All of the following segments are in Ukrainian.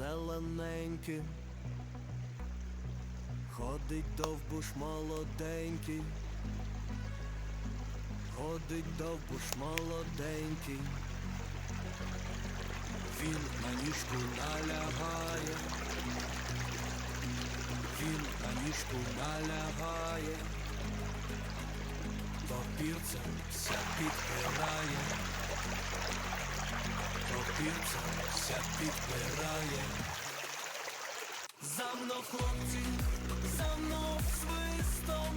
зелененьким. Ходить довбуш молоденький. Ходить довбуш молоденький. Він на ніжку налягає. Він на ніжку налягає. Топірцем ся підпирає. Топірцем ся підпирає. За мною хлопці, за мною свистом,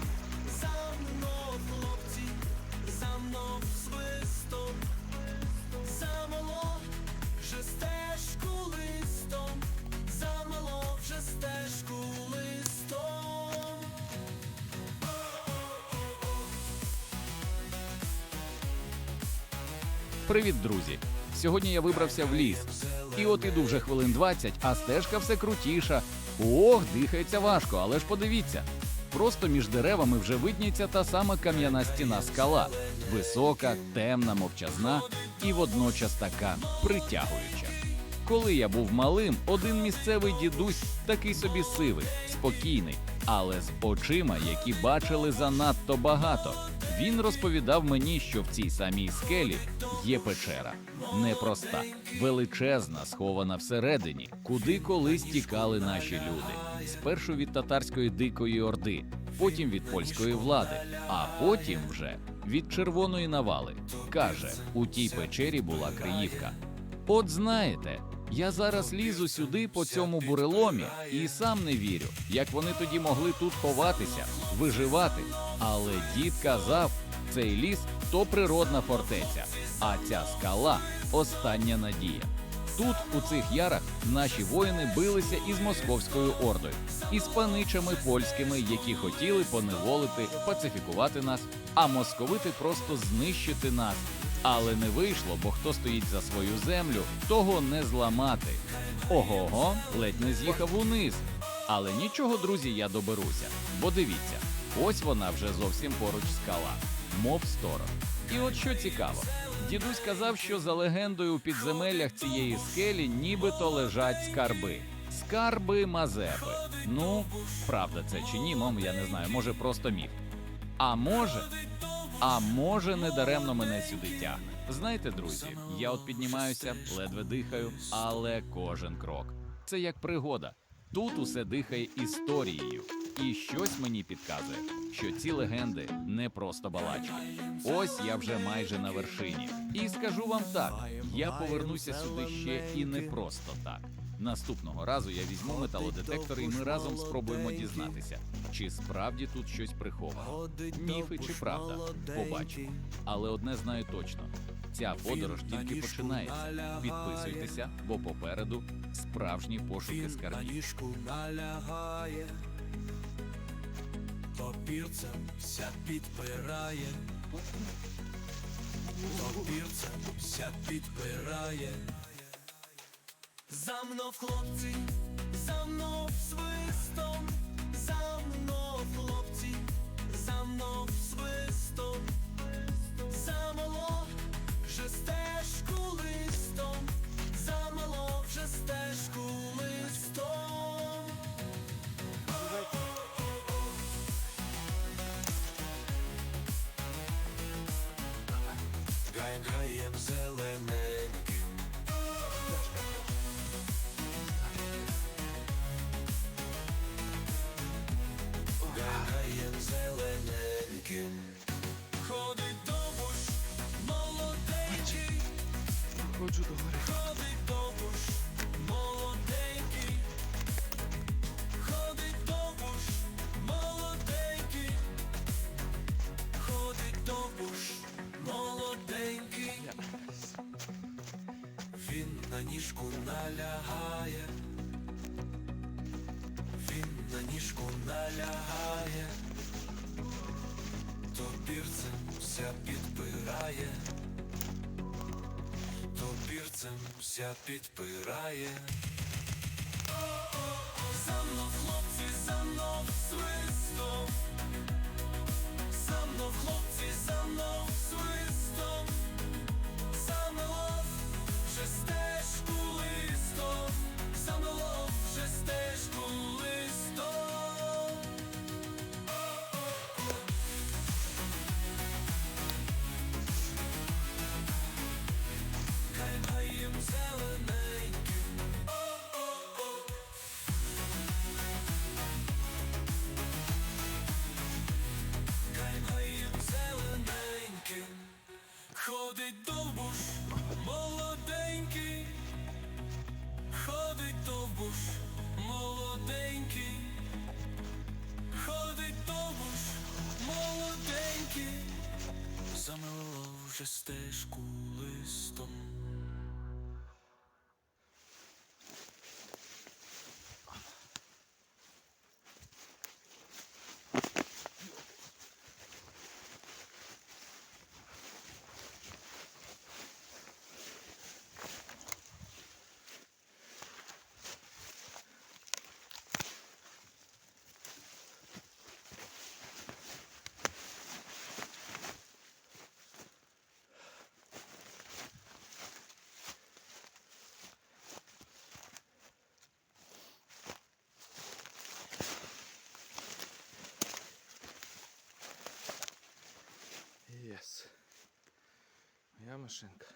за мною хлопці, за мною свистом, замело вже стежку листом, замело вже стежку листом. Привіт, друзі! Сьогодні я вибрався в ліс. І от іду вже хвилин 20, а стежка все крутіша. Ох, дихається важко, але ж подивіться. Просто між деревами вже видніється та сама кам'яна стіна скала. Висока, темна, мовчазна і водночас така притягуюча. Коли я був малим, один місцевий дідусь такий собі сивий, спокійний, але з очима, які бачили занадто багато. Він розповідав мені, що в цій самій скелі є печера. Непроста, величезна, схована всередині, куди колись тікали наші люди. Спершу від татарської дикої орди, потім від польської влади, а потім вже від червоної навали. Каже, у тій печері була Криївка. От знаєте, я зараз лізу сюди по цьому буреломі і сам не вірю, як вони тоді могли тут ховатися, виживати. Але дід казав, цей ліс то природна фортеця, а ця скала остання надія. Тут, у цих ярах, наші воїни билися із московською ордою, із паничами польськими, які хотіли поневолити, пацифікувати нас, а московити просто знищити нас. Але не вийшло, бо хто стоїть за свою землю, того не зламати. Ого-го, ледь не з'їхав униз. Але нічого, друзі, я доберуся. Бо дивіться, ось вона вже зовсім поруч скала, мов сторон. І от що цікаво, дідусь казав, що за легендою у підземеллях цієї скелі нібито лежать скарби. Скарби Мазепи. Ну, правда це чи ні, мом, я не знаю, може просто міф. А може, а може, не даремно мене сюди тягне. Знаєте, друзі, я от піднімаюся, ледве дихаю, але кожен крок. Це як пригода. Тут усе дихає історією. І щось мені підказує, що ці легенди не просто балачки. Ось я вже майже на вершині. І скажу вам так: я повернуся сюди ще і не просто так. Наступного разу я візьму металодетектор, і ми разом спробуємо дізнатися, чи справді тут щось приховано. Міфи чи правда? Побачимо. Але одне знаю точно: ця подорож тільки починається. Підписуйтеся, бо попереду справжні пошуки скарбів. налягає, топірцем ся підпирає, топірцем ся підпирає. За мною хлопці, за мною свистом, за мною хлопці, Гаєм, гаєм ніжку налягає. Він на ніжку налягає. Топірцем вся підпирає. Топірцем вся підпирає. За мною хлопці, за мною свистом. Ходить довбуш, молоденький, ходить довбуш, молоденький, ходить довбуш, молоденький, замило вже стежку листом. Моя машинка.